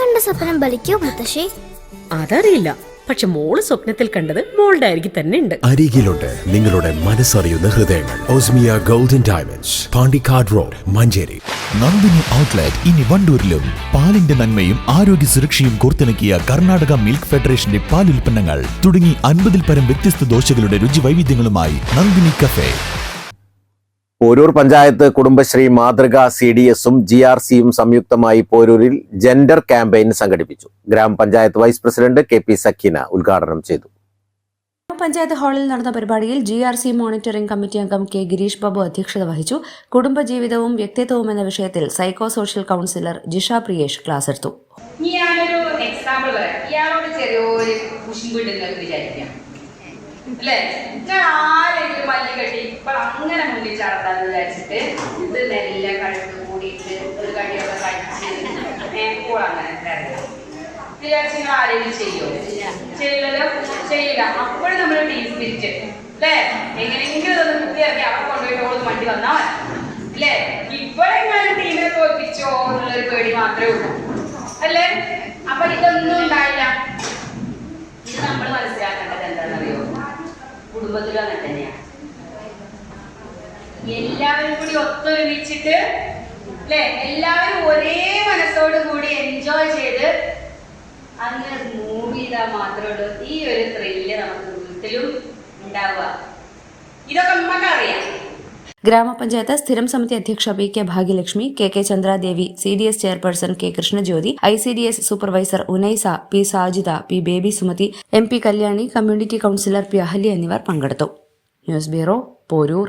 കണ്ട സ്വപ്നം ബലിക്കോ മുത്തശ്ശി? അതറിയില്ല. പക്ഷെ മോൾ സ്വപ്നത്തിൽ കണ്ടത് മോളുടെ അരികിൽ തന്നെ ഉണ്ട്. അരികിലുണ്ട് നിങ്ങളുടെ മനസ്സറിയുന്ന ഹൃദയങ്ങൾ. Osmiya golden diamonds Pandikkad road Manjeri. Nandini outlet ഇനി വണ്ടൂരിലും പാലിന്റെ നന്മയും ആരോഗ്യ സുരക്ഷയും കോർത്തിണക്കിയ കർണാടക മിൽക്ക് ഫെഡറേഷന്റെ പാൽ ഉൽപ്പന്നങ്ങൾ തുടങ്ങി അൻപതിൽ പരം വ്യത്യസ്ത ദോശകളുടെ രുചി വൈവിധ്യങ്ങളുമായി നന്ദിനി കഫേ. പോരൂർ പഞ്ചായത്ത് കുടുംബശ്രീ മാതൃക സി ഡി എസും ജി ആർ സിയും സംയുക്തമായി പോരൂരിൽ ജെൻഡർ ക്യാമ്പയിൻ സംഘടിപ്പിച്ചു. ഗ്രാമപഞ്ചായത്ത് vice president K P Sakheena ഉദ്ഘാടനം ചെയ്തു. ഗ്രാമപഞ്ചായത്ത് ഹാളിൽ നടന്ന പരിപാടിയിൽ G R C monitoring committee അംഗം കെ ഗിരീഷ് ബാബു അധ്യക്ഷത വഹിച്ചു. കുടുംബജീവിതവും വ്യക്തിത്വവും എന്ന വിഷയത്തിൽ psycho social counsellor Jisha Priyesh class എടുത്തു. എക്സാമ്പിൾ പറയാം. ഇയാളോട് ചെറിയൊരു വിചാരിക്കാം. അല്ലേ? ഞാൻ ആരെങ്കിലും മല്ലി കെട്ടി ഇപ്പൊ അങ്ങനെ മുന്നിൽ ചാടത്താന്ന് വിചാരിച്ചിട്ട് ഇത് നെല്ല കഴുത്ത് കൂടിയിട്ട് ഒരു കടിയൊക്കെ കഴിച്ച് ഇപ്പോൾ അങ്ങനെ വിചാരിച്ച് നിങ്ങൾ ആരെങ്കിലും ചെയ്യോ? ചെയ്യില്ലല്ലോ? ചെയ്യില്ല. അപ്പോഴും നമ്മൾ ടീം സ്പിരിറ്റ്. അല്ലേ? എങ്ങനെയെങ്കിലും ഇതൊന്ന് കുത്തിയിറക്കി അവിടെ കൊണ്ടുപോയിട്ട് ഓൾ വണ്ടി വന്നാൽ അല്ലേ? ഇപ്പോഴെങ്ങാനും ടീമിനെ തോൽപ്പിച്ചോ എന്നുള്ളൊരു പേടി മാത്രമേ ഉള്ളൂ. കുടുംബത്തിലും തന്നെയാണ് എല്ലാവരും കൂടി ഒത്തൊരുമിച്ചിട്ട് അല്ലെ? എല്ലാവരും ഒരേ മനസ്സോട് കൂടി എൻജോയ് ചെയ്ത് അന്ന് മൂവ് ചെയ്താൽ മാത്രമേ ഈ ഒരു ത്രില്ല് നമുക്ക് വീട്ടിലും ഉണ്ടാവുക. ഇതൊക്കെ നമുക്കറിയാം ഗ്രാമപഞ്ചായത്ത് സ്ഥിരം സമിതി അധ്യക്ഷ P K Bhagyalakshmi K K Chandradevi C D S chairperson K Krishnajyothi I C D S supervisor Unaisa P Sajida P Baby Sumathi M P Kalyani community counsellor P Ahali എന്നിവർ പങ്കെടുത്തു. News bureau Poroor.